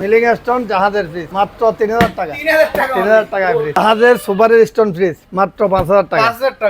Milling stone জাহাজের fridge মাত্র তিন হাজার টাকা তিন হাজার টাকা ফ্রিজ জাহাজের সুপারের স্টোন ফ্রিজ মাত্র পাঁচ হাজার টাকা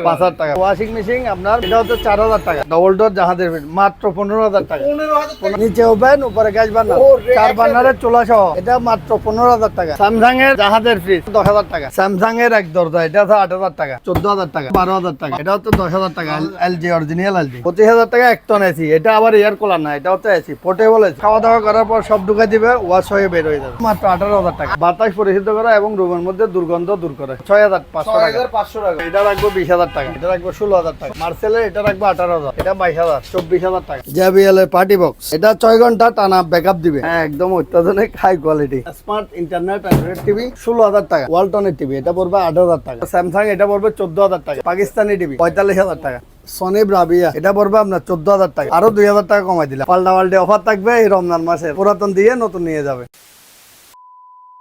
পাঁচ হাজার টাকা ওয়াশিং মেশিন আপনার এটা হচ্ছে চার হাজার টাকা ডবল ডোর জাহাজের ফ্রিজ মাত্র পনেরো হাজার টাকা পনেরো হাজার টাকা নিচে ওভেন উপরে গ্যাস বার্নার চার বার্নারের চুলা সহ এটা মাত্র পনেরো হাজার টাকা স্যামসাং এর জাহাজের ফ্রিজ দশ হাজার টাকা স্যামসাং এর এক দরজা এটা হচ্ছে আট হাজার টাকা চোদ্দ হাজার টাকা বারো হাজার টাকা এটা হচ্ছে দশ হাজার টাকা এলজি অরিজিনাল এলজি পঁচিশ হাজার টাকা এক টন এসি এটা আবার এয়ার কুলার না এটা হচ্ছে এসি পোর্টেবল এসি খাওয়া দাওয়া করার পর সব ঢুকে দিবে ওয়াশ হয়ে বের হয়ে যাবে। মাত্র আঠারো হাজার টাকা। বাতাস পরিশুদ্ধ করা এবং রুমের মধ্যে দুর্গন্ধ দূর করে। ছয় হাজার পাঁচশো টাকা। পাঁচশো টাকা। এটা রাখব বিশ হাজার টাকা। এটা রাখব ষোলো হাজার টাকা। মার্সেলের এটা রাখব আঠারো হাজার। এটা বাইশ হাজার। চব্বিশ হাজার টাকা। জেবিএল এর পার্টি বক্স। এটা ছয় ঘণ্টা টানা ব্যাকআপ দিবে। হ্যাঁ একদম অত্যাধুনিক high quality smart internet Android TV ষোলো হাজার টাকা। ওয়ালটনের টিভি এটা পড়বে আঠারো হাজার টাকা। স্যামসাং এটা পড়বে চোদ্দ হাজার টাকা। পাকিস্তানি টিভি পঁয়তাল্লিশ হাজার টাকা। সনি রাবিয়া। এটা পড়বে আপনার চোদ্দ হাজার টাকা। আরও দুই হাজার টাকা কমাই দিলাম। পাল্টা পাল্টে অফার থাকবে এই রমজান মাসে। পুরাতন দিয়ে নতুন নিয়ে যাবে।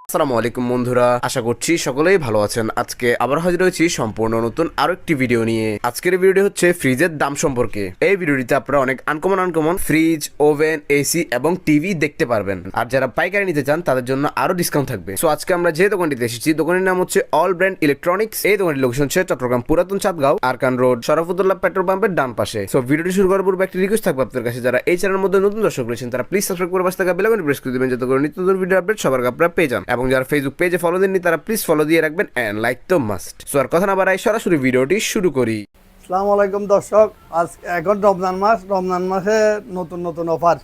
আসসালামু আলাইকুম বন্ধুরা, আশা করছি সকলেই ভালো আছেন। আজকে আবার হাজির হয়েছি সম্পূর্ণ নতুন আরও একটি ভিডিও নিয়ে। আজকের এই ভিডিওটি হচ্ছে ফ্রিজের দাম সম্পর্কে। এই ভিডিওটিতে আপনারা অনেক uncommon uncommon fridge oven AC এবং টিভি দেখতে পারবেন। আর যারা পাইকারি নিতে চান, তাদের জন্য আরও ডিসকাউন্ট থাকবে। সো আজকে আমরা যে দোকানটিতে এসেছি, দোকানের নাম হচ্ছে অল ব্র্যান্ড ইলেকট্রনিক্স এই দোকানটির লোকেশন হচ্ছে চট্টগ্রাম পুরাতন চাঁদগাঁও আরকান রোড শরফুদ্দুল্লাহ পেট্রোল পাম্পের ডান পাশে। সো ভিডিওটি শুরু করার পূর্বে একটি রিকোয়েস্ট থাকবে আপনাদের কাছে। যারা এই চ্যানেলের মধ্যে নতুন দর্শক রয়েছেন, তারা প্লিজ সাবস্ক্রাইব করে পাশে থাকা বেলাকন প্রেস করে দিবেন, যাতে করে নিত্য নতুন ভিডিও আপডেট সবার আপনারা পেয়ে যান। এবং যারা ফেসবুক পেজে ফলো দেননি তারা প্লিজ ফলো দিয়ে রাখবেন অ্যান্ড লাইক তো মাস্ট সো আর কথা না বাড়াই সরাসরি ভিডিওটি শুরু করি। আসসালামু আলাইকুম দর্শক আজ এখন রমজান মাস রমজান মাসে নতুন নতুন অফার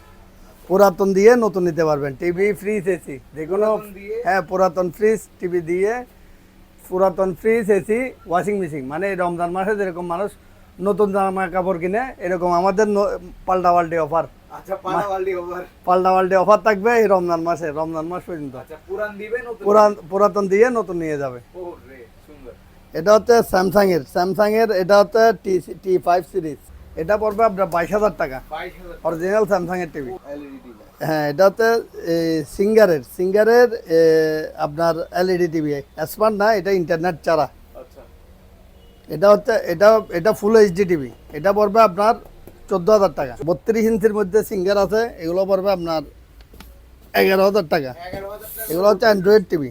পুরাতন দিয়ে নতুন নিতে পারবেন। টিভি ফ্রিজ এসি যে কোনো হ্যাঁ পুরাতন ফ্রিজ টিভি দিয়ে পুরাতন ফ্রিজ এসি ওয়াশিং মেশিন মানে রমজান মাসে যেরকম মানুষ নতুন জামা কাপড় কিনে এরকম আমাদের পাল্টা পাল্টি অফার। আচ্ছা পাল্টা পাল্টি অফার। থাকবে এই রমজান মাসে রমজান মাস পর্যন্ত। আচ্ছা পুরাতন দিয়ে নতুন নিয়ে যাবে। এটা হচ্ছে স্যামসাং এর স্যামসাং এর এটা হচ্ছে টি টি ফাইভ সিরিজ এটা পড়বে আপনার বাইশ হাজার টাকা। অরিজিনাল স্যামসাং এর টিভি। হ্যাঁ এটা হচ্ছে সিঙ্গারের। সিঙ্গারের আপনার এলইডি টিভি। স্মার্ট না এটা ইন্টারনেট চারা আচ্ছা এটা হচ্ছে, এটা এটা ফুল এইচডি টিভি এটা পড়বে আপনার চোদ্দ হাজার টাকা। বত্রিশ ইঞ্চির মধ্যে সিঙ্গার আছে, এগুলো পড়বে আপনার এগারো হাজার টাকা। এগুলো হচ্ছে অ্যান্ড্রয়েড টিভি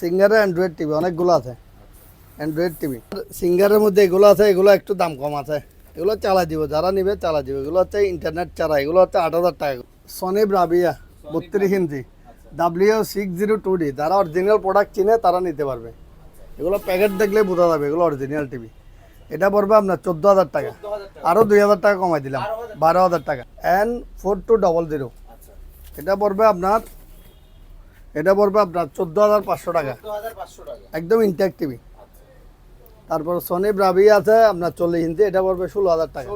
সিঙ্গারের অ্যান্ড্রয়েড টিভি অনেকগুলো আছে। অ্যান্ড্রয়েড টিভি সিঙ্গারের মধ্যে এগুলো আছে, এগুলো একটু দাম কম আছে। এগুলো চালা দিব, যারা নিবে চালা দিব। এগুলো হচ্ছে ইন্টারনেট চারা, এগুলো হচ্ছে আট হাজার টাকা। সনি ব্রাভিয়া বত্রিশ inch. W six zero two D যারা অরিজিনাল প্রোডাক্ট চিনে তারা নিতে পারবে। এগুলো প্যাকেট দেখলে বোঝা যাবে, এগুলো অরিজিনাল টিভি এটা পড়বে আপনার চোদ্দ হাজার টাকা। আরও দুই হাজার টাকা কমাই দিলাম, বারো হাজার টাকা। N four two double zero এটা পড়বে আপনার, এটা পড়বে আপনার চোদ্দ হাজার পাঁচশো টাকা। একদম ইনট্যাক্ট টিভি তারপর সনি ব্রাভি আছে, আপনার চল্লিশ ইঞ্চি, এটা পড়বে ষোলো হাজার টাকা।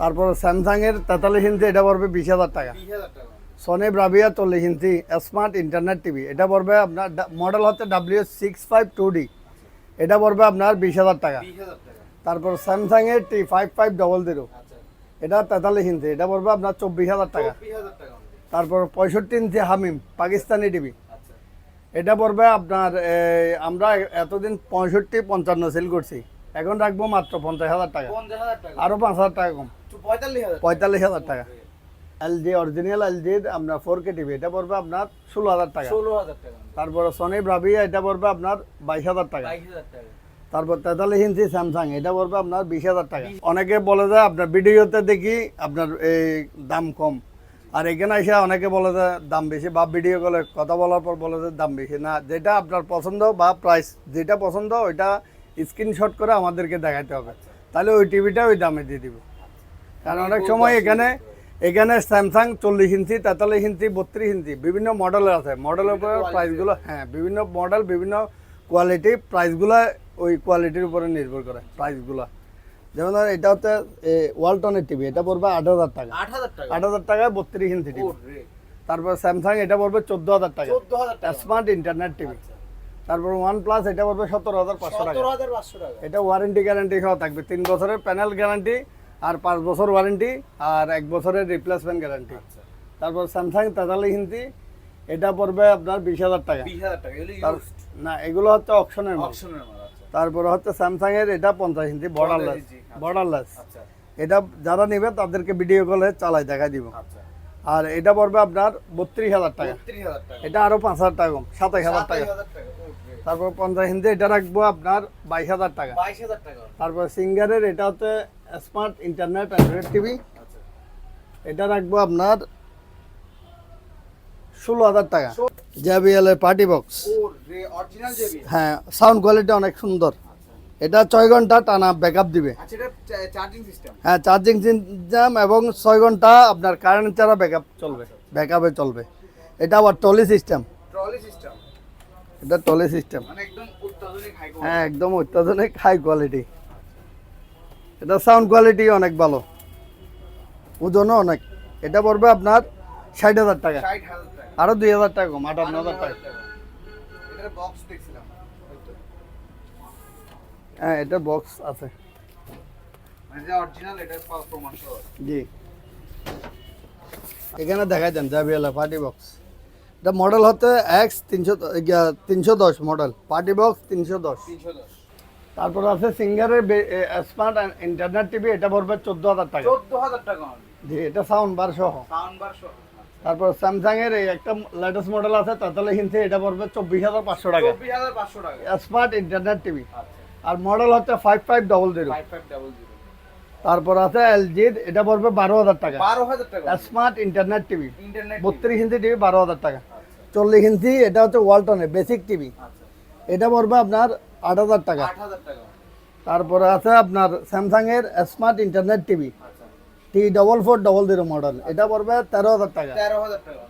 তারপর স্যামসাং এর তেতাল্লিশ ইঞ্চি, এটা পড়বে বিশ হাজার টাকা। সনি ব্রাভিয়া চল্লিশ ইঞ্চি স্মার্ট ইন্টারনেট টিভি এটা পড়বে আপনার মডেল হচ্ছে W six five two D এটা পড়বে আপনার বিশ হাজার টাকা। তারপর স্যামসাং এর T five five double zero এটা তেতাল্লিশ ইঞ্চি এটা পড়বে আপনার চব্বিশ হাজার টাকা। তারপর পঁয়ষট্টি ইঞ্চি হামিম পাকিস্তানি টিভি আচ্ছা। এটা পড়বে আপনার আমরা এতদিন পঁয়ষট্টি পঞ্চান্ন সেল করছি। এখন রাখব মাত্র পঞ্চাশ হাজার টাকা। আরও পাঁচ হাজার টাকা কম। তো পঁয়তাল্লিশ হাজার টাকা। এলজি অরিজিনাল এলজি আপনার ফোর কে টিভি এটা পড়বে আপনার ষোলো হাজার টাকা। ষোলো হাজার টাকা। তারপরে সনি ব্রাভিয়া এটা পড়বে আপনার বাইশ হাজার টাকা। বাইশ হাজার টাকা। তারপর তেতাল্লিশ ইঞ্চি স্যামসাং এটা পড়বে আপনার বিশ হাজার টাকা। অনেকে বলে যে আপনার ভিডিওতে দেখি আপনার এই দাম কম। আর এখানে এসে অনেকে বলে যে দাম বেশি বা ভিডিও কলে কথা বলার পর বলে যে দাম বেশি। না যেটা আপনার পছন্দ বা প্রাইস যেটা পছন্দ ওইটা স্ক্রিনশট করে আমাদেরকে দেখাতে হবে। তাহলে ওই টিভিটা ওই দামে দিয়ে দিব। কারণ অনেক সময় এখানে এখানে স্যামসাং চল্লিশ ইঞ্চি তেতাল্লিশ ইঞ্চি বত্রিশ ইঞ্চি বিভিন্ন মডেলের আছে। মডেলের উপরে প্রাইসগুলো হ্যাঁ বিভিন্ন মডেল বিভিন্ন কোয়ালিটি প্রাইসগুলো ওই কোয়ালিটির উপরে নির্ভর করে প্রাইসগুলো যেমন ধর এটা হচ্ছে এ, ওয়ালটনের টিভি এটা পড়বে আট হাজার টাকা। আট হাজার টাকায় বত্রিশ ইঞ্চি টিভি তারপর স্যামসাং এটা পড়বে চোদ্দ হাজার টাকা। স্মার্ট ইন্টারনেট টিভি তারপর ওয়ান প্লাস এটা পড়বে সতেরো হাজার পাঁচশো টাকা। এটা ওয়ারেন্টি গ্যারান্টি সহ থাকবে। তিন বছরের প্যানেল গ্যারান্টি আর পাঁচ বছর ওয়ারেন্টি আর এক বছরের রিপ্লেসমেন্ট গ্যারান্টি আচ্ছা। তারপর স্যামসাং তেতাল্লিশ ইঞ্চি এটা পড়বে আপনার বিশ হাজার টাকা। না এগুলো হচ্ছে অপশনের আচ্ছা। তারপরে হচ্ছে স্যামসাং এর এটা পঞ্চাশ ইঞ্চি বর্ডারলেস। বর্ডারলেস এটা যারা নেবে তাদেরকে ভিডিও কলে চালাই দেখা দিব। আচ্ছা। আর এটা পড়বে আপনার বত্রিশ হাজার টাকা। এটা আরও পাঁচ হাজার টাকা কম সাতাশ হাজার টাকা। তারপর পঞ্চাশ হিন্দি এটা রাখব আপনার বাইশ হাজার টাকা। তারপর সিঙ্গারের এটা হচ্ছে স্মার্ট ইন্টারনেট অ্যান্ড্রয়েড টিভি। এটা রাখব আপনার ষোলো হাজার টাকা। জেবিএল এর পার্টি বক্স। হ্যাঁ সাউন্ড কোয়ালিটি অনেক সুন্দর। এটা ছয় ঘণ্টা টানা ব্যাকআপ দিবে। আচ্ছা হ্যাঁ চার্জিং সিস্টেম এবং ছয় ঘণ্টা আপনার কারেন্ট ছাড়া ব্যাকআপ চলবে। ব্যাকআপে চলবে। এটা আবার টলি সিস্টেম ট্রলি সিস্টেম এটা টলি সিস্টেম মানে একদম হ্যাঁ একদম অত্যাধুনিক হাই কোয়ালিটি এটা সাউন্ড কোয়ালিটি অনেক ভালো। ওজনও অনেক। এটা পড়বে আপনার ষাট হাজার টাকা। আরও দুই হাজার টাকা কম আটান্ন হাজার টাকা। হ্যাঁ এটা বক্স আছে। মানে সহ জি। এখানে দেখা যান জাবিয়ালা পার্টি বক্স এটা মডেল হচ্ছে এক্স তিনশো তিনশো দশ মডেল পার্টি বক্স তিনশো দশ। তিনশো দশ। তারপর আছে সিঙ্গারের স্মার্ট ইন্টারনেট টিভি এটা পড়বে চোদ্দ হাজার টাকা। চোদ্দ হাজার টাকা জি এটা সাউন্ড বার সহ। সাউন্ড বার সহ। তারপর স্যামসাং এর একটা লেটেস্ট মডেল আছে তাতালে হিনছে এটা পড়বে চব্বিশ হাজার পাঁচশো টাকা। চব্বিশ হাজার পাঁচশো টাকা। স্মার্ট ইন্টারনেট টিভি আচ্ছা। আর মডেল হচ্ছে five five double zero five five double zero তারপর আছে এলজির এটা পড়বে বারো হাজার টাকা। বারো হাজার টাকা স্মার্ট ইন্টারনেট টিভি বত্রিশ ইঞ্চি টিভি বারো হাজার টাকা চল্লিশ ইঞ্চি এটা হচ্ছে ওয়ালটনের বেসিক টিভি আচ্ছা। এটা পড়বে আপনার আট হাজার টাকা। তারপরে আছে আপনার স্যামসাং এর স্মার্ট ইন্টারনেট টিভি। আচ্ছা। T double four double zero model. এটা পড়বে তেরো হাজার টাকা। তেরো হাজার টাকা।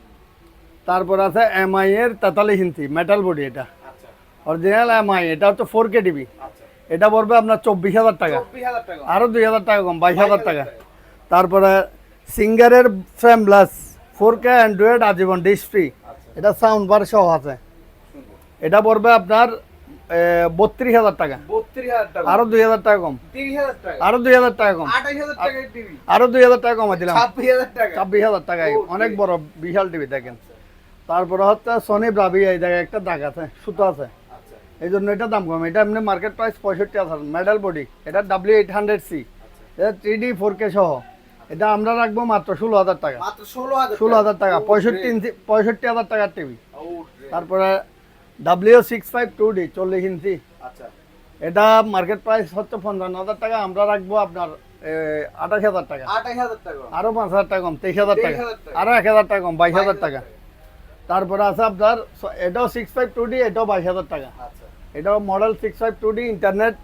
তারপর আছে এমআই এর তেতাল্লিশ ইঞ্চি মেটাল বডি এটা। আচ্ছা। অরিজিনাল এমআই এটা হচ্ছে ফোর কে টিভি। আচ্ছা। এটা পড়বে আপনার চব্বিশ হাজার টাকা। চব্বিশ হাজার টাকা। আরও দুই হাজার টাকা কম বাইশ হাজার টাকা। তারপরে সিঙ্গারের frame glass four K Android আজীবন ডিস ফ্রি আচ্ছা। এটা সাউন্ড বার সহ আছে। এটা পড়বে আপনার বত্রিশ হাজার টাকা। আরও দুই হাজার টাকা কম। আরও দুই হাজার টাকা কম। আরও দুই হাজার টাকা কমা দিলাম। ছাব্বিশ হাজার টাকা। অনেক বড় বিশাল টিভি দেখেন। তারপরে হচ্ছে সনি ব্রাভি এই জায়গায় একটা দাগ আছে সুতো আছে। আচ্ছা। এই জন্য এটা দাম কম। এটা এমনি মার্কেট প্রাইস পঁয়ষট্টি হাজার। মেডাল বডি এটা ডাব্লিউ এইট হান্ড্রেড সি এটা থ্রি ডি ফোর কে সহ। এটা আমরা রাখব মাত্র ষোলো হাজার টাকা। ষোলো হাজার টাকা। পঁয়ষট্টি ইঞ্চি পঁয়ষট্টি হাজার টাকার টিভি। তারপরে W six five two D চল্লিশ ইঞ্চি। আচ্ছা। এটা মার্কেট প্রাইস হচ্ছে পঞ্চান্ন হাজার টাকা আমরা রাখব আপনার আঠাশ হাজার টাকা। আরও পাঁচ হাজার টাকা কম তেইশ হাজার টাকা। আরও এক হাজার টাকা কম বাইশ হাজার টাকা। তারপরে আছে আপনার এটাও সিক্স ফাইভ টু ডি এটাও বাইশ হাজার টাকা। আচ্ছা। এটাও model six five two D internet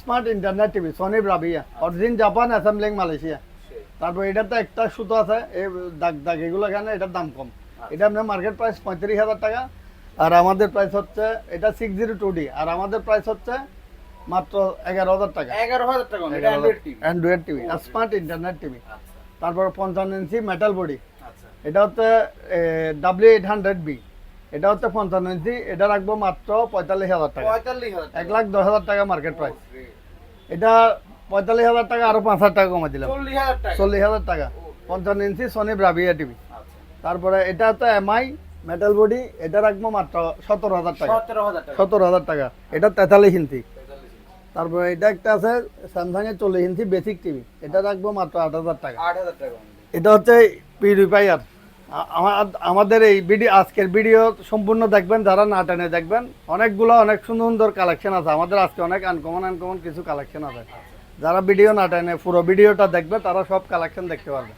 smart internet TV Sony Bravia origin Japan assembling Malaysia. তারপর এটাতে একটা সুতো আছে এই দাগ দাগ এগুলো এখানে এটার দাম কম। এটা আপনার মার্কেট প্রাইস পঁয়ত্রিশ হাজার টাকা। আর আমাদের প্রাইস হচ্ছে এটা সিক্স জিরো টু ডি আর আমাদের প্রাইস হচ্ছে মাত্র এগারো হাজার টাকা। এগারো হাজার টাকা Android TV smart internet TV আচ্ছা। তারপর পঞ্চান্ন ইঞ্চি মেটাল বডি আচ্ছা। এটা হচ্ছে ডাব্লিউ এইট হান্ড্রেড বি এটা হচ্ছে পঞ্চান্ন ইঞ্চি এটা রাখব মাত্র পঁয়তাল্লিশ হাজার টাকা। এক লাখ দশ হাজার টাকা মার্কেট প্রাইস এটা পঁয়তাল্লিশ হাজার টাকা আরও পাঁচ হাজার টাকা কমে দিলাম। চল্লিশ হাজার টাকা। টাকা। পঞ্চান্ন ইঞ্চি সনি ব্রাভিয়া টিভি আচ্ছা। তারপরে এটা হচ্ছে এমআই মেটাল বডি এটা রাখব মাত্র সতেরো হাজার টাকা। সতেরো হাজার টাকা। এটা তেতাল্লিশ ইঞ্চি। তারপরে এটা একটা আছে স্যামসাং এর চল্লিশ ইঞ্চি বেসিক টিভি এটা রাখব মাত্র আট হাজার টাকা। আট হাজার টাকা। এটা হচ্ছে পিউরিফায়ার আমাদের এই ভিডিও আজকের ভিডিও সম্পূর্ণ দেখবেন যারা না টেনে দেখবেন। অনেকগুলো অনেক সুন্দর সুন্দর কালেকশন আছে। আমাদের আজকে অনেক আনকমন আনকমন কিছু কালেকশন আছে। যারা ভিডিও না টেনে পুরো ভিডিওটা দেখবে তারা সব কালেকশন দেখতে পারবে।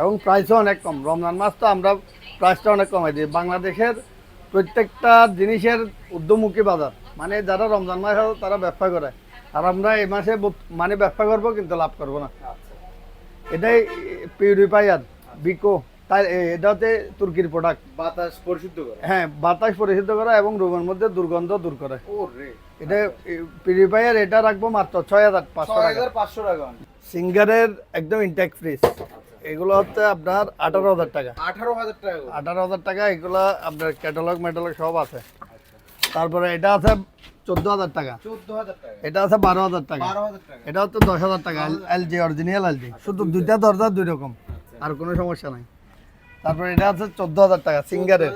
এবং প্রাইসও অনেক কম। রমজান মাস তো আমরা প্রাইসটা অনেক কমাই দিই বাংলাদেশের প্রত্যেকটা জিনিসের উদ্যমুখী বাজার। মানে যারা রমজান মাস আছে তারা ব্যবসা করে। আর আমরা এই মাসে মানে ব্যবসা করব কিন্তু লাভ করব না। এটাই পিউরিফায়ার বিকো। তাই এটা হচ্ছে তুর্কির প্রোডাক্ট বাতাস পরিশুদ্ধ করে। হ্যাঁ বাতাস পরিশুদ্ধ করা এবং রোগের মধ্যে দুর্গন্ধ দূর করে। এটা পিউরিফায়ার এটা রাখব মাত্র ছয় হাজার পাঁচশো ছয় টাকা। পাঁচশো টাকা। সিঙ্গারের একদম ইনটেক ফ্রিজ এগুলো হচ্ছে আপনার আঠারো হাজার টাকা। আঠারো হাজার টাকা আঠারো হাজার টাকা এগুলো আপনার ক্যাটালগ ম্যাটালগ সব আছে। তারপরে এটা আছে চোদ্দ হাজার টাকা। এটা আছে বারো হাজার টাকা। এটা হচ্ছে দশ হাজার টাকা এলজি অরিজিনাল এলজি শুধু দুইটা দরজা দুই রকম আর কোনো সমস্যা নাই। তারপরে এটা আছে চোদ্দ হাজার টাকা সিঙ্গারের।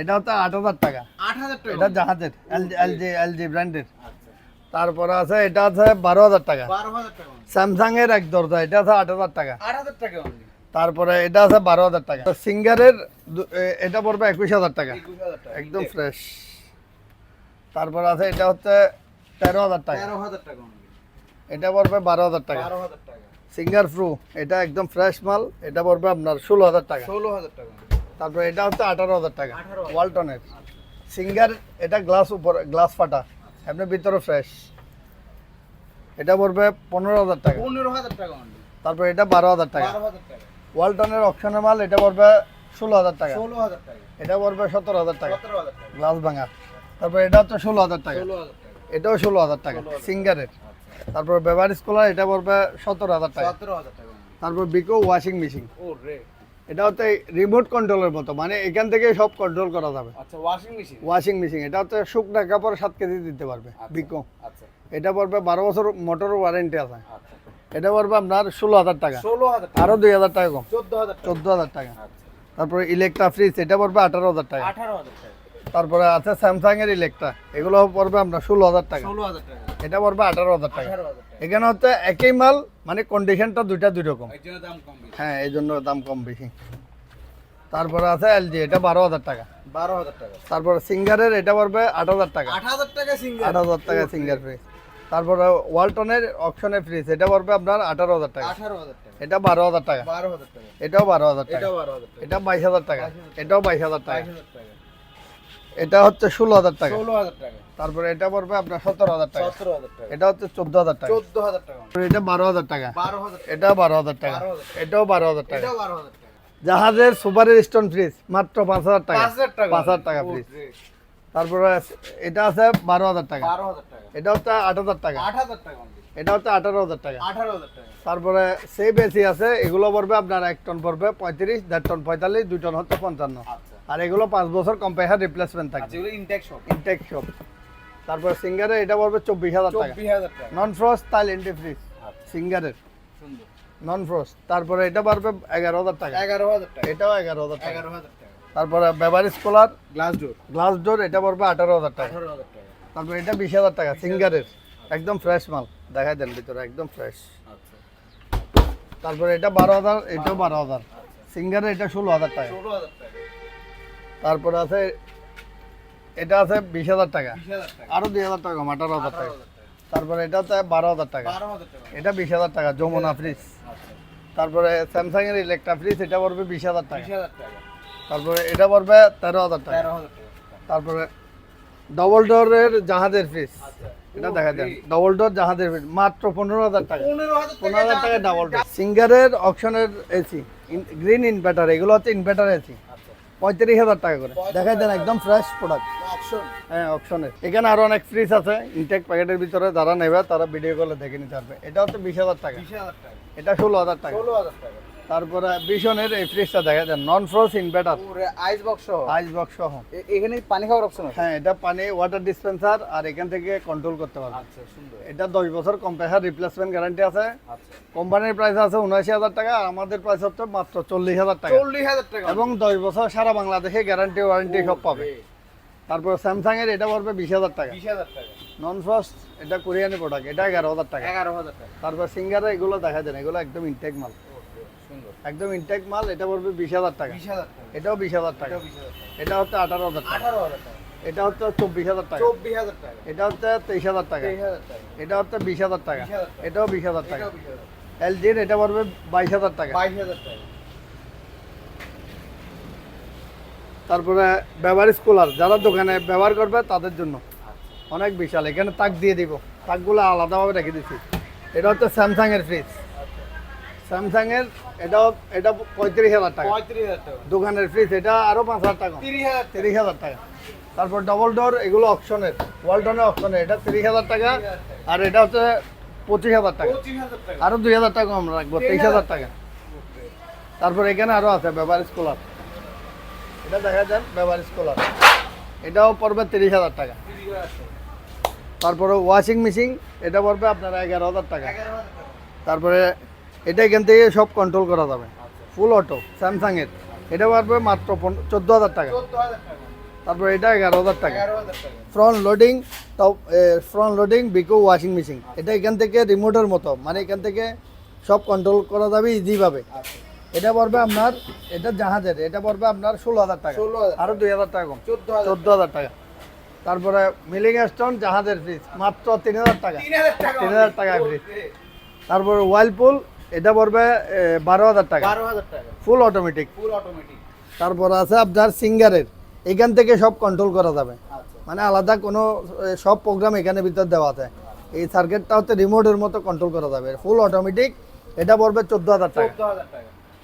এটা হচ্ছে আট হাজার টাকা। আট হাজার টাকা এটা জাহাজের এলজি এলজি এলজি ব্র্যান্ডের তারপরে আছে এটা আছে বারো হাজার টাকা। স্যামসাং এর এক দরজা এটা আছে আট হাজার টাকা। টাকা তারপরে এটা আছে বারো হাজার টাকা। সিঙ্গারের এটা পড়বে একুশ হাজার টাকা। একদম ফ্রেশ। তারপর আছে এটা হচ্ছে তেরো হাজার টাকা। এটা পড়বে বারো হাজার টাকা। সিঙ্গার ফ্রু এটা একদম ফ্রেশ মাল এটা পড়বে আপনার ষোলো হাজার টাকা। ষোলো হাজার টাকা তারপর এটা হচ্ছে আঠারো হাজার টাকা 18,000 ওয়ালটনের। সিঙ্গার এটা গ্লাস উপর গ্লাস ফাটা। আপনার ভিতরে ফ্রেশ এটা পড়বে পনেরো হাজার টাকা পনেরো হাজার টাকা তারপর এটা বারো হাজার টাকা ওয়ালটনের অপশনের মাল এটা পড়বে ষোলো হাজার টাকা ষোলো হাজার টাকা এটা পড়বে সতেরো হাজার টাকা গ্লাস ভাঙা তারপর এটা হচ্ছে ষোলো হাজার টাকা এটাও ষোলো হাজার টাকা সিঙ্গারের তারপর বেভারেজ কুলার এটা পড়বে সতেরো হাজার টাকা সতেরো হাজার টাকা তারপর বিকো ওয়াশিং মেশিন এটা হচ্ছে রিমোট কন্ট্রোলের মতো মানে এখান থেকে সব কন্ট্রোল করা যাবে। আচ্ছা ওয়াশিং মেশিন ওয়াশিং মেশিন এটা হচ্ছে শুকনা কাপড় সাত কেজি দিতে পারবে বিকো আচ্ছা। এটা পড়বে বারো বছর মোটর ওয়ারেন্টি আছে। আচ্ছা। এটা পড়বে আপনার ষোলো হাজার টাকা। ষোলো হাজার আরও দুই হাজার টাকা কম। চোদ্দ হাজার টাকা। চোদ্দ হাজার টাকা। আচ্ছা। তারপরে ইলেকট্রা ফ্রিজ এটা পড়বে আঠারো হাজার টাকা। আঠারো হাজার টাকা। তারপরে আছে স্যামসাং এর ইলেকট্রা এগুলো পড়বে আপনার ষোলো হাজার টাকা। ষোলো হাজার টাকা। এটা পড়বে আঠারো হাজার টাকা। আঠারো হাজার টাকা এখানে হচ্ছে একই মাল মানে কন্ডিশনটা দুইটা দুই রকম হ্যাঁ এই জন্য দাম কম বেশি তারপরে আছে এলজি এটা বারো হাজার টাকা বারো হাজার টাকা তারপরে সিঙ্গারের এটা পড়বে আট হাজার টাকা আট হাজার টাকা সিঙ্গেল আট হাজার টাকা সিঙ্গার ফ্রিজ তারপরে ওয়ালটনের অপশনের ফ্রিজ এটা পড়বে আপনার আঠারো হাজার টাকা আঠারো হাজার টাকা এটা বারো হাজার টাকা বারো হাজার টাকা এটাও বারো হাজার টাকা এটা বাইশ হাজার টাকা এটাও বাইশ হাজার টাকা বাইশ হাজার টাকা এটা হচ্ছে ষোলো হাজার টাকা ষোলো হাজার টাকা তারপরে এটা পড়বে আপনার সতেরো হাজার টাকা সতেরো হাজার টাকা এটা হচ্ছে চোদ্দ হাজার টাকা চোদ্দ হাজার টাকা এটা বারো হাজার টাকা বারো হাজার এটাও বারো হাজার টাকা এটাও বারো হাজার টাকা এটাও বারো হাজার টাকা জাহাজের সুপারের স্টোন ফ্রিজ মাত্র পাঁচ হাজার টাকা পাঁচ হাজার টাকা ফ্রিজ তারপরে এটা আছে বারো হাজার টাকা এটা হচ্ছে আট হাজার টাকা এটা হচ্ছে আঠারো হাজার টাকা তারপরে সেই বেশি আছে এগুলো পড়বে আপনার এক টন পড়বে পঁয়ত্রিশ দেড় টন পঁয়তাল্লিশ দুই টন হচ্ছে পঞ্চান্ন আচ্ছা আর এগুলো পাঁচ বছর কম্পেয়ার রিপ্লেসমেন্ট আচ্ছা এগুলো ইনটেক সব ইনটেক সব তারপরে সিঙ্গারে এটা পড়বে চব্বিশ হাজার টাকা নন ফ্রস্ট তাইল এন্টি ফ্রিজ আচ্ছা সিঙ্গারের নন ফ্রস্ট তারপরে এটা পারবে এগারো হাজার টাকা এগারো হাজার টাকা এটাও এগারো হাজার টাকা এগারো হাজার টাকা তারপরে beverage cooler glass door glass door এটা পড়বে আঠারো হাজার টাকা তারপরে এটা বিশ হাজার টাকা সিঙ্গারের একদম ফ্রেশ মাল দেখাই দেন ভিতরে একদম ফ্রেশ আচ্ছা তারপরে এটা বারো হাজার এটাও বারো হাজার সিঙ্গারের এটা ষোলো হাজার টাকা তারপরে আছে এটা আছে বিশ হাজার টাকা আরও দুই হাজার টাকা আঠারো হাজার টাকা তারপরে এটা হচ্ছে বারো হাজার টাকা এটা বিশ হাজার টাকা যমুনা ফ্রিজ আচ্ছা তারপরে স্যামসাং এর ইলেকট্রা ফ্রিজ এটা পড়বে বিশ হাজার টাকা তারপরে এটা পড়বে তেরো হাজার টাকা তারপরে ডবল ডোরের জাহাজের ফ্রিজ আচ্ছা এটা দেখা যায় ডবল ডোর জাহাজের ফ্রিজ মাত্র পনেরো হাজার টাকা পনেরো হাজার টাকা ডাবল ডোর সিঙ্গারের অপশনের এসি গ্রিন ইনভার্টার এগুলো হচ্ছে ইনভার্টার এসি আচ্ছা পঁয়ত্রিশ হাজার টাকা করে। দেখাই দেন একদম ফ্রেশ প্রোডাক্ট হ্যাঁ অপশনের এখানে আরও অনেক ফ্রিজ আছে ইনটেক প্যাকেটের ভিতরে যারা নেবে তারা ভিডিও কলে দেখে নিতে পারবে। এটা হচ্ছে বিশ হাজার টাকা। বিশ হাজার টাকা। এটা ষোলো হাজার টাকা। ষোলো হাজার টাকা। তারপরে বিশনের এই ফ্রিজটা দেখা যায় non frost inverter ice box সহ? আইস বক্স সহ। এখানে পানি খাওয়ার অপশন আছে? হ্যাঁ এটা পানি ওয়াটার ডিসপেন্সার আর এখান থেকে কন্ট্রোল করতে পারবে। আচ্ছা সুন্দর। এটা দশ বছর কম্প্রেসার রিপ্লেসমেন্ট গ্যারান্টি আছে। আচ্ছা। কোম্পানির প্রাইস আছে উনআশি হাজার টাকা আর আমাদের প্রাইস হচ্ছে মাত্র চল্লিশ হাজার টাকা। চল্লিশ হাজার টাকা। এবং দশ বছর সারা বাংলাদেশে গ্যারান্টি ওয়ারেন্টি সব পাবে। তারপর স্যামসাং এর এটা পড়বে বিশ হাজার টাকা। বিশ হাজার টাকা। নন ফ্রস্ট এটা কোরিয়ানি প্রোডাক্ট এটা এগারো হাজার টাকা। এগারো হাজার টাকা। তারপর সিঙ্গারে এগুলো দেখা যায় না, এগুলো একদম ইনটেক মাল। একদম ইনটেক মাল এটা পড়বে বিশ হাজার টাকা এটাও বিশ হাজার টাকা এটা হচ্ছে আঠারো হাজার টাকা এটা হচ্ছে চব্বিশ হাজার টাকা চব্বিশ হাজার টাকা এটা হচ্ছে তেইশ হাজার টাকা এটা হচ্ছে বিশ হাজার টাকা এটাও বিশ হাজার টাকা এলজির এটা পড়বে বাইশ হাজার টাকা বাইশ হাজার টাকা তারপরে ব্যবহারিক কুলার যারা দোকানে ব্যবহার করবে তাদের জন্য অনেক বিশাল এখানে তাক দিয়ে দিব তাকগুলো আলাদাভাবে রেখে দিচ্ছি এটা হচ্ছে স্যামসাং এর ফ্রিজ স্যামসাং এর এটাও এটা পঁয়ত্রিশ হাজার টাকা পঁয়ত্রিশ হাজার টাকা দোকানের ফ্রিজ এটা আরও পাঁচ হাজার টাকা তিরিশ হাজার টাকা তিরিশ হাজার টাকা তারপর ডবল ডোর এগুলো অপশনের ওয়ালটনের অপশনের এটা তিরিশ হাজার টাকা আর এটা হচ্ছে পঁচিশ হাজার টাকা আরও দুই হাজার টাকা আমরা রাখব তেইশ হাজার টাকা তারপর এখানে আরও আছে ব্যবহার স্কলার এটা দেখা যান ব্যবহার স্কলার এটাও পড়বে তিরিশ হাজার টাকা তারপরে ওয়াশিং মেশিন এটা পড়বে আপনার এগারো হাজার টাকা তারপরে এটা এখান থেকে সব কন্ট্রোল করা যাবে। ফুল অটো স্যামসাং এর। এটা পড়বে মাত্র চোদ্দ হাজার টাকা। তারপরে এটা এগারো হাজার টাকা। ফ্রন্ট লোডিং তাও ফ্রন্ট লোডিং বিকো ওয়াশিং মেশিন এটা এখান থেকে রিমোটের মতো। মানে এখান থেকে সব কন্ট্রোল করা যাবে ইজিভাবে এটা পড়বে আপনার এটা জাহাজের। এটা পড়বে আপনার ষোলো হাজার টাকা। 16,000 আরও দুই হাজার টাকা কম। চোদ্দ হাজার চোদ্দ হাজার টাকা। তারপরে মিলিং স্টোন জাহাজের ফ্রিজ মাত্র তিন হাজার টাকা। তিন হাজার টাকা তিন হাজার টাকা ফ্রিজ তারপরে ওয়াইলপুল এটা পড়বে বারো হাজার টাকা বারো হাজার টাকা ফুল অটোমেটিক ফুল অটোমেটিক তারপর আছে আপনার সিঙ্গারের এখান থেকে সব কন্ট্রোল করা যাবে আচ্ছা মানে আলাদা কোনো সব প্রোগ্রাম এখানে ভিতর দেওয়া আছে এই সার্কিটটা হচ্ছে রিমোটের মতো কন্ট্রোল করা যাবে ফুল অটোমেটিক এটা পড়বে চোদ্দ হাজার টাকা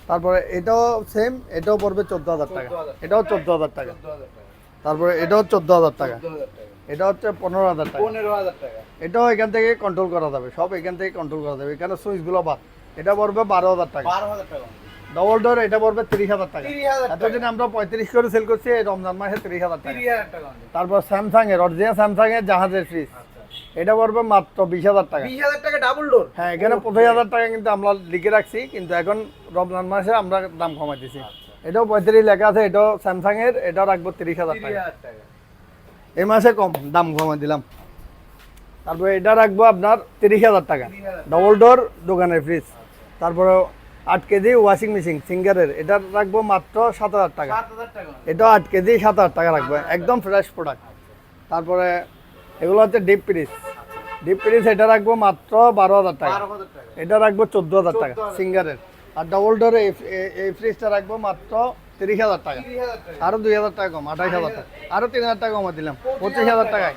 তারপরে এটাও সেম এটাও পড়বে চোদ্দ হাজার টাকা এটাও চোদ্দ হাজার টাকা তারপরে এটাও চোদ্দ হাজার টাকা চোদ্দ হাজার টাকা এটা হচ্ছে পনেরো হাজার টাকা পনেরো হাজার টাকা এটাও এখান থেকে কন্ট্রোল করা যাবে সব এখান থেকে কন্ট্রোল করা যাবে এখানে সুইচগুলো বাদ এটা পড়বে বারো হাজার টাকা। বারো হাজার টাকা। ডবল ডোর এটা পড়বে তিরিশ হাজার টাকা। এতদিন আমরা পঁয়ত্রিশ করে সেল করছি রমজান মাসে তিরিশ হাজার টাকা। তারপর স্যামসাং এর অরিজিনাল স্যামসাং এর জাহাজের ফ্রিজ এটা পড়বে মাত্র বিশ হাজার টাকা। বিশ হাজার টাকা ডাবল ডোর হ্যাঁ এখানে পঁচিশ হাজার টাকা কিন্তু আমরা লিখে রাখছি কিন্তু এখন রমজান মাসে আমরা দাম কমাই দিছি এটাও পঁয়ত্রিশ লেখা আছে এটাও স্যামসাং এর এটাও রাখব তিরিশ হাজার টাকা। এই মাসে কম দাম কমাই দিলাম। তারপরে এটা রাখব আপনার তিরিশ হাজার টাকা। ডবল ডোর দোকানের ফ্রিজ তারপরে আট কেজি ওয়াশিং মেশিন সিঙ্গারের এটা রাখব মাত্র সাত হাজার টাকা। এটাও আট কেজি সাত হাজার টাকা রাখব। একদম ফ্রেশ প্রোডাক্ট তারপরে এগুলো হচ্ছে ডিপ ফ্রিজ ডিপ ফ্রিজ এটা রাখব মাত্র বারো হাজার টাকা। এটা রাখব চোদ্দ হাজার টাকা 14,000 সিঙ্গারের আর ডবল ডোর এই ফ্রিজটা রাখব মাত্র তিরিশ হাজার টাকা। তিরিশ হাজার টাকা। আরও দুই হাজার টাকা কম আঠাইশ হাজার টাকা। আরও তিন হাজার টাকা কমা দিলাম পঁচিশ হাজার টাকায়।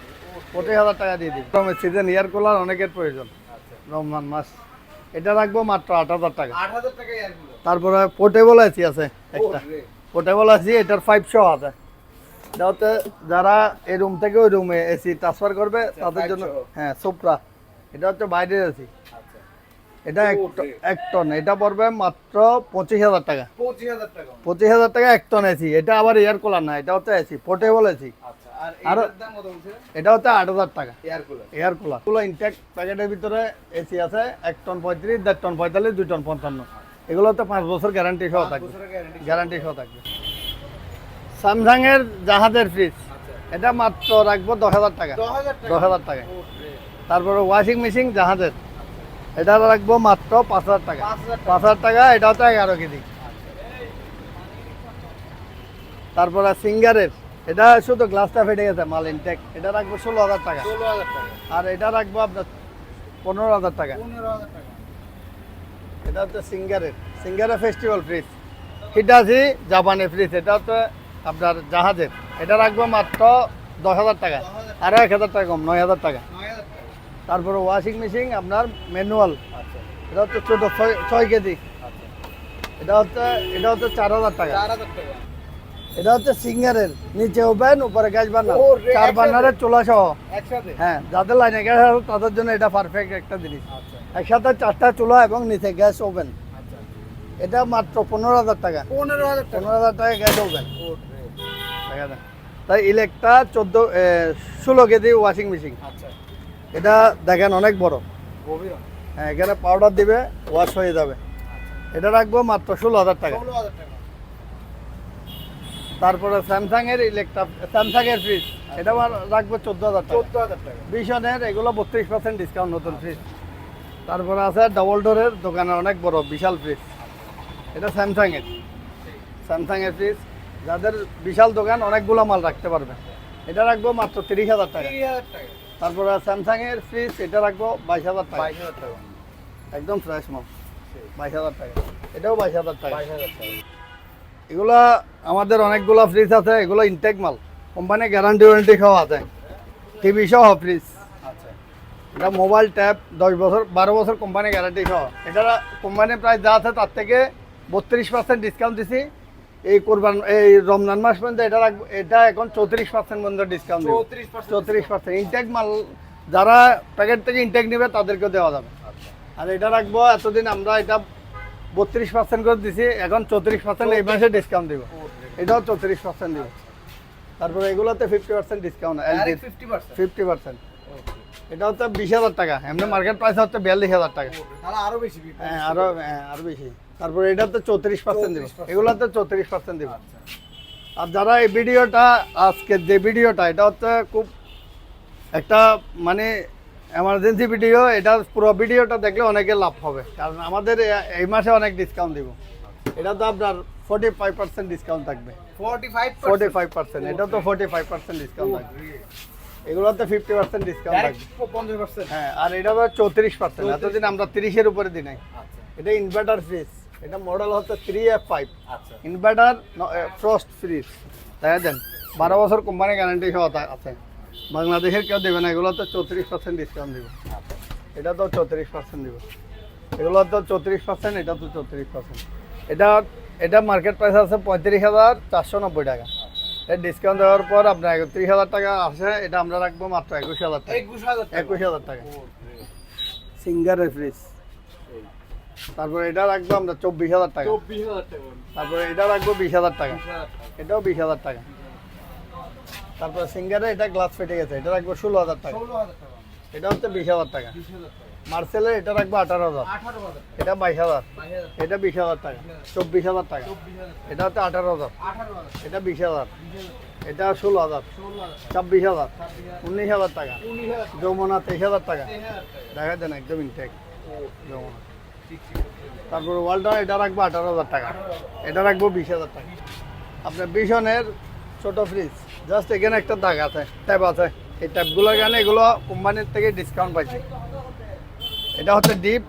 পঁচিশ হাজার টাকা দিয়ে দিই সিজন এয়ার কুলার অনেকের প্রয়োজন। রমজান মাস। এটা রাখব মাত্র আট হাজার টাকা। তারপরে পোর্টেবল এসি আছে একটা পোর্টেবল এসি এটার ফাইভশো আছে। হচ্ছে যারা এই রুম থেকে ওই রুমে এসি ট্রান্সফার করবে তাদের জন্য হ্যাঁ সুপ্রা এটা হচ্ছে বাইরের এসি আচ্ছা। এটা এক এক টন এটা পড়বে মাত্র পঁচিশ হাজার টাকা। পঁচিশ হাজার টাকা। পঁচিশ হাজার টাকা এক টন এসি এটা আবার এয়ার কুলার না এটা হচ্ছে এসি পোর্টেবল এসি আচ্ছা। আর এটা হচ্ছে আট হাজার টাকা। Air cooler. Air cooler. কুলো ইনটেক প্যাকেটের ভিতরে এসি আছে এক টন পঁয়ত্রিশ দেড় টন পঁয়তাল্লিশ দুই টন পঞ্চান্ন। এগুলো তো পাঁচ বছর গ্যারান্টি সহ থাকবে। গ্যারান্টি সহ থাকবে। স্যামসাং এর জাহাজের ফ্রিজ আচ্ছা। এটা মাত্র রাখব দশ হাজার টাকা। দশ হাজার টাকা। তারপরে ওয়াশিং মেশিন জাহাজের। এটা রাখব মাত্র পাঁচ হাজার টাকা। পাঁচ হাজার টাকা। পাঁচ হাজার টাকা এটা হচ্ছে এগারো কেজি। তারপরে সিঙ্গারের এটা শুধু গ্লাসটা ফেটে গেছে মাল ইনটেক এটা রাখব ষোলো হাজার টাকা ষোলো হাজার টাকা আর এটা রাখব আপনার পনেরো হাজার টাকা পনেরো হাজার টাকা এটা হচ্ছে সিঙ্গারের সিঙ্গারের ফেস্টিভ্যাল ফ্রিজ হিটাচি জাপানি ফ্রিজ এটা হচ্ছে আপনার জাহাজের এটা রাখব মাত্র দশ হাজার টাকা আরও এক হাজার টাকা কম নয় হাজার টাকা তারপরে ওয়াশিং মেশিন আপনার ম্যানুয়াল আচ্ছা এটা হচ্ছে ছোটো ছয় ছয় কেজি আচ্ছা এটা হচ্ছে এটা হচ্ছে চার হাজার টাকা চার হাজার টাকা এটা হচ্ছে সিঙ্গারের নিচে ওপেন উপরে গ্যাস বার্নার। চার? বার্নারের চুলা সহ। হ্যাঁ যাদের লাইনে গ্যাস আছে তাদের জন্য এটা পারফেক্ট একটা জিনিস। আচ্ছা। একসাথে চারটা চুলা এবং নিচে গ্যাস ওপেন আচ্ছা। এটা মাত্র পনেরো হাজার টাকা। পনেরো হাজার টাকা? পনেরো হাজার টাকা গ্যাস ওপেন দেখা যায় তাই ইলেকট্রা চোদ্দ ষোলো কেজি ওয়াশিং মেশিন আচ্ছা। এটা দেখেন অনেক বড়। হ্যাঁ এখানে পাউডার দিবে ওয়াশ হয়ে যাবে। এটা রাখব মাত্র ষোলো হাজার টাকা। তারপরে স্যামসাং এর ইলেকট্রা স্যামসাং এর ফ্রিজ এটা আবার রাখব চোদ্দ হাজার টাকা। চোদ্দ হাজার টাকা। ভীষণের এগুলো বত্রিশ পার্সেন্ট ডিসকাউন্ট নতুন ফ্রিজ তারপরে আছে ডবল ডোরের দোকানে অনেক বড় বিশাল ফ্রিজ এটা স্যামসাং এর স্যামসাং এর ফ্রিজ যাদের বিশাল দোকান অনেকগুলো মাল রাখতে পারবে। এটা রাখব মাত্র তিরিশ হাজার টাকা। তিরিশ হাজার টাকা। তারপরে স্যামসাং এর ফ্রিজ এটা রাখব বাইশ হাজার টাকা। বাইশ হাজার টাকা। একদম ফ্রেশ মাল। বাইশ হাজার টাকা। এটাও বাইশ হাজার টাকা। বাইশ হাজার টাকা। এগুলা আমাদের অনেকগুলো ফ্রিজ আছে এগুলো ইনটেক মাল। কোম্পানি গ্যারান্টি ওয়ারেন্টি সহ আছে। টিভি সহ ফ্রিজ আচ্ছা। এটা মোবাইল ট্যাব দশ বছর বারো বছর কোম্পানি গ্যারান্টি সহ। এটা কোম্পানি প্রায় যা আছে তার থেকে বত্রিশ পার্সেন্ট ডিসকাউন্ট দিছি। এই কোরবান এই রমজান মাস পর্যন্ত এটা রাখব এটা এখন চৌত্রিশ পার্সেন্ট পর্যন্ত ডিসকাউন্ট চৌত্রিশ পার্সেন্ট চৌত্রিশ পার্সেন্ট ইনটেক মাল যারা প্যাকেট থেকে ইনটেক নেবে তাদেরকেও দেওয়া যাবে। আর এটা রাখব এতদিন আমরা এটা বত্রিশ পার্সেন্ট করে দিছি এখন চৌত্রিশ পার্সেন্ট এই মাসে ডিসকাউন্ট দিব। এটাও চৌত্রিশ পার্সেন্ট দিব। তারপরে এগুলোতে fifty percent discount LG fifty percent fifty percent এটা হচ্ছে বিশ হাজার টাকা। এমনি মার্কেট প্রাইস হচ্ছে বিয়াল্লিশ হাজার টাকা। আরও বেশি হ্যাঁ আরও হ্যাঁ আরও বেশি। তারপরে এটা তো চৌত্রিশ পার্সেন্ট দিব। 34% এগুলোতে চৌত্রিশ পার্সেন্ট দিব। আচ্ছা। আর যারা এই ভিডিওটা আজকের যে ভিডিওটা এটা হচ্ছে খুব একটা মানে এমার্জেন্সি ভিডিও এটা পুরো ভিডিওটা দেখলে অনেকে লাভ হবে। কারণ আমাদের এই মাসে অনেক ডিসকাউন্ট দিব। এটা তো আপনার ফোর্টি ফাইভ পার্সেন্ট ডিসকাউন্ট থাকবে। 45 ফোর্টি ফাইভ পার্সেন্ট এটা তো ফোর্টি ফাইভ পার্সেন্ট ডিসকাউন্ট থাকবে। এগুলোতে ফিফটি পার্সেন্ট ডিসকাউন্ট থাকবে। 50% হ্যাঁ আর এটা তো চৌত্রিশ পার্সেন্ট এতদিন আমরা তিরিশের উপরে দিই নাই। আচ্ছা। এটা ইনভার্টার ফ্রিজ এটা মডেল হচ্ছে three F five inverter frost fridge তাই দেন বারো বছর কোম্পানি গ্যারান্টি সহ আছে। বাংলাদেশের কেউ দেবে না এগুলো তো চৌত্রিশ পার্সেন্ট ডিসকাউন্ট দিব। এটা তো চৌত্রিশ পার্সেন্ট দিব। এগুলো তো চৌত্রিশ পার্সেন্ট এটা তো চৌত্রিশ পার্সেন্ট এটা এটা মার্কেট প্রাইস আছে পঁয়ত্রিশ হাজার চারশো নব্বই টাকা। এর ডিসকাউন্ট দেওয়ার পর আপনার একত্রিশ হাজার টাকা আসে এটা আমরা রাখব মাত্র একুশ হাজার টাকা। একুশ হাজার টাকা। সিঙ্গার ফ্রিজ তারপরে এটা রাখব আমরা চব্বিশ হাজার টাকা। তারপরে এটা রাখব বিশ হাজার টাকা। এটাও বিশ হাজার টাকা। তারপরে সিঙ্গারে এটা গ্লাস ফেটে গেছে এটা রাখব ষোলো হাজার টাকা 16000 টাকা এটা হচ্ছে বিশ হাজার টাকা 20000 মার্সেলের এটা রাখব আঠারো হাজার এটা বাইশ হাজার এটা বিশ হাজার টাকা চব্বিশ হাজার টাকা এটা হচ্ছে আঠারো হাজার এটা বিশ হাজার এটা ষোলো হাজার ছাব্বিশ হাজার উনিশ হাজার টাকা 19000 যমুনা তেইশ হাজার টাকা 23000 টাকা দেখা দেন একদম ইনটেক যমুনা তারপর ওয়ালটা এটা রাখব আঠারো হাজার টাকা এটা রাখব বিশ হাজার টাকা আপনার বিশনের ছোটো ফ্রিজ জাস্ট এখানে একটা দাগ আছে ট্যাপ আছে। এই ট্যাপগুলোর কারণে এগুলো কোম্পানির থেকে ডিসকাউন্ট পাইছে। এটা হচ্ছে ডিপ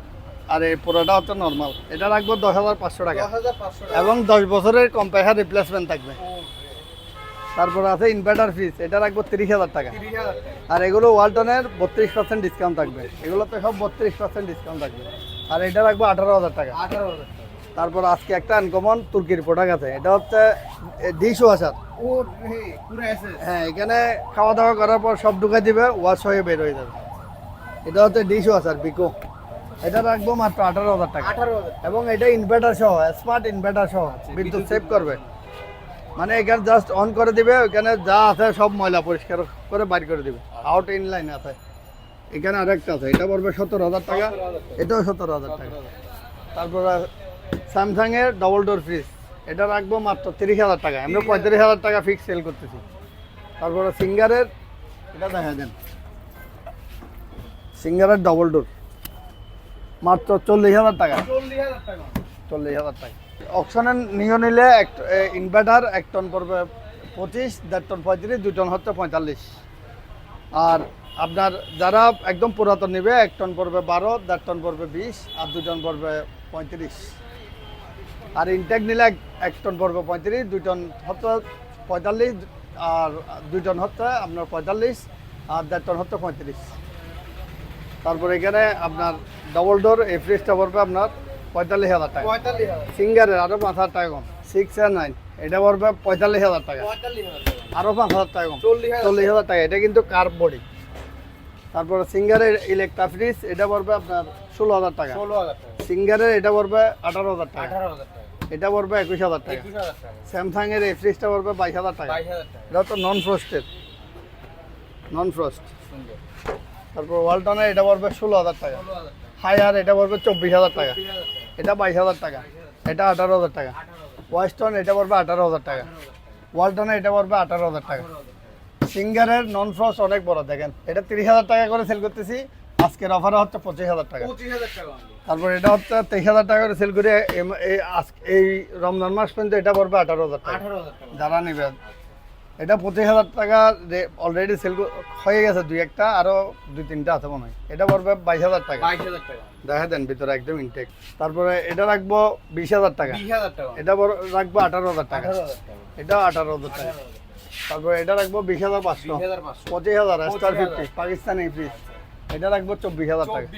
আর এই পুরোটা হচ্ছে নর্মাল এটা রাখব দশ হাজার পাঁচশো টাকা। এবং দশ বছরের কম্পেয়ার রিপ্লেসমেন্ট থাকবে। তারপর আছে ইনভার্টার ফ্রিজ এটা রাখব তিরিশ হাজার টাকা। আর এগুলো ওয়ালটনের বত্রিশ পার্সেন্ট ডিসকাউন্ট থাকবে। এগুলোতে সব বত্রিশ পার্সেন্ট ডিসকাউন্ট থাকবে। আর এটা রাখব আঠারো হাজার টাকা। 18000 টাকা। তারপর আজকে একটা আনকমন তুর্কির প্রোডাক্ট আছে। এটা হচ্ছে ডিশ ওয়াশার ও পুরো এসে হ্যাঁ এখানে খাওয়া দাওয়া করার পর সব ঢুকে দিবে ওয়াশ হয়ে বের হয়ে যাবে। এটা হচ্ছে ডিশ ওয়াশার বিকো। এটা রাখব মাত্র আঠারো হাজার টাকা। 18000 এবং এটা ইনভার্টার সহ স্মার্ট ইনভার্টার সহ বিদ্যুৎ সেভ করবে। মানে এখানে জাস্ট অন করে দিবে ওখানে যা আছে সব ময়লা পরিষ্কার করে বাইর করে দিবে। আউট ইন লাইন আছে। এখানে আরেকটা আছে এটা পড়বে সত্তর হাজার টাকা। এটাও সত্তর হাজার টাকা। তারপরে স্যামসাং এর ডবল ডোর ফ্রিজ এটা রাখব মাত্র তিরিশ হাজার টাকা আমরা পঁয়ত্রিশ হাজার। টাকা ফিক্স সেল করতেছি। তারপরে সিঙ্গারের এটা দেখা দেন। সিঙ্গারের ডবল ডোর মাত্র চল্লিশ হাজার টাকা। চল্লিশ হাজার টাকা। অপশনে নিয়ে নিলে এক ইনভার্টার এক টন পড়বে পঁচিশ দেড় টন পঁয়ত্রিশ দুই টন হচ্ছে পঁয়তাল্লিশ। আর আপনার যারা একদম পুরাতন নেবে এক টন পড়বে বারো দেড় টন পড়বে বিশ আর দুই টন পড়বে পঁয়ত্রিশ। আর ইনটেক নিলে এক- টন পড়বে পঁয়ত্রিশ দুই টন হচ্ছে পঁয়তাল্লিশ আর দুই টন হচ্ছে আপনার পঁয়তাল্লিশ আর দেড় টন হচ্ছে পঁয়ত্রিশ। তারপর এখানে আপনার ডবল ডোর এই ফ্রিজটা পড়বে আপনার পঁয়তাল্লিশ হাজার টাকা। 45000 সিঙ্গারের আরও পাঁচ হাজার টাকা কম। সিক্স আর নাইন এটা পড়বে পঁয়তাল্লিশ হাজার টাকা। 45000 আরও পাঁচ হাজার টাকা কম। 40000 চল্লিশ হাজার টাকা এটা কিন্তু কার বডি তারপরে সিঙ্গারের ইলেকট্রা ফ্রিজ এটা পড়বে আপনার ষোলো হাজার টাকা। 16000 টাকা। সিঙ্গারের এটা পড়বে আঠারো হাজার টাকা। 18000 টাকা। এটা পড়বে একুশ হাজার টাকা 21000 টাকা স্যামসাং এর এই ফ্রিজটা পড়বে বাইশ হাজার টাকা এটা তো নন ফ্রস্টেড নন ফ্রস্ট তারপর ওয়ালটনের এটা পড়বে ষোলো হাজার টাকা 16000 হায়ার এটা পড়বে চব্বিশ হাজার টাকা 20000 টাকা এটা বাইশ হাজার টাকা এটা আঠারো হাজার টাকা ওয়েস্টন এটা পড়বে আঠারো হাজার টাকা ওয়ালটনে এটা পড়বে আঠারো হাজার টাকা সিঙ্গারের নন ফ্রস্ট অনেক বড় দেখেন এটা তিরিশ হাজার টাকা করে সেল করতেছি আজকের অফারে হচ্ছে পঁচিশ হাজার টাকা 25000 তারপর এটা হচ্ছে তেইশ হাজার টাকা করে সেল করে এই রমজান মাস পর্যন্ত এটা পড়বে আঠারো হাজার টাকা 18000 যারা নেবে এটা পঁচিশ হাজার টাকা অলরেডি সেল হয়ে গেছে দুই একটা আরও দুই তিনটা আছে মনে হয় এটা পড়বে বাইশ হাজার টাকা দেখা দেন ভিতরে একদম ইনটেক তারপরে এটা রাখব বিশ হাজার টাকা এটা রাখব আঠারো হাজার টাকা 18000 টাকা এটা আঠারো হাজার টাকা তারপরে এটা রাখব বিশ হাজার পাঁচশো 20500 পঁচিশ হাজার স্টার ফিফটি পাকিস্তানি ফ্রিজ এটা রাখব চব্বিশ হাজার টাকা।